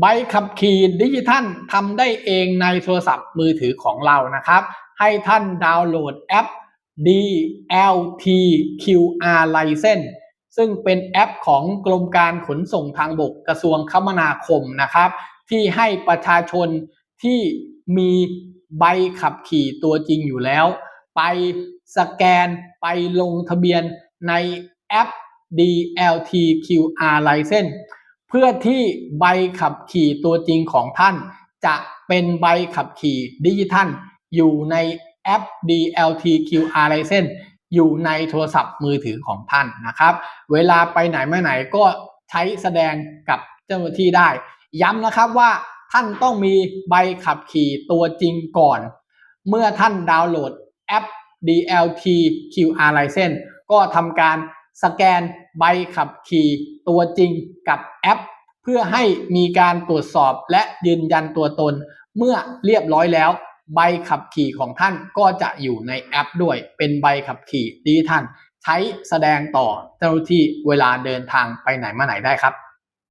ใบขับขี่ดิจิทัลทำได้เองในโทรศัพท์มือถือของเรานะครับ ให้ท่านดาวน์โหลดแอป DLTQR License ซึ่งเป็นแอปของกรมการขนส่งทางบกกระทรวงคมนาคมนะครับ ที่ให้ประชาชนที่มีใบขับขี่ตัวจริงอยู่แล้ว ไปสแกนไปลงทะเบียนในแอป DLTQR License เพื่อที่ใบขับขี่ตัวจริงของท่าน จะเป็นใบขับขี่ดิจิทัล อยู่ในแอป DLTQR License อยู่ในโทรศัพท์มือถือของท่านนะครับ เวลาไปไหนมาไหนก็ใช้แสดงกับเจ้าหน้าที่ได้ ย้ำนะครับว่าท่านต้องมีใบขับขี่ตัวจริงก่อน เมื่อท่านดาวน์โหลดแอป DLT QR License ก็ทำการ สแกนใบขับขี่ตัวจริงกับแอป เพื่อให้มีการตรวจสอบและยืนยันตัวตน เมื่อเรียบร้อยแล้ว ใบขับขี่ของท่านก็จะอยู่ในแอปด้วยเป็นใบขับขี่ดิจิทัลใช้แสดงต่อเจ้าหน้าที่เวลาเดินทางไปไหนมาไหนได้ครับ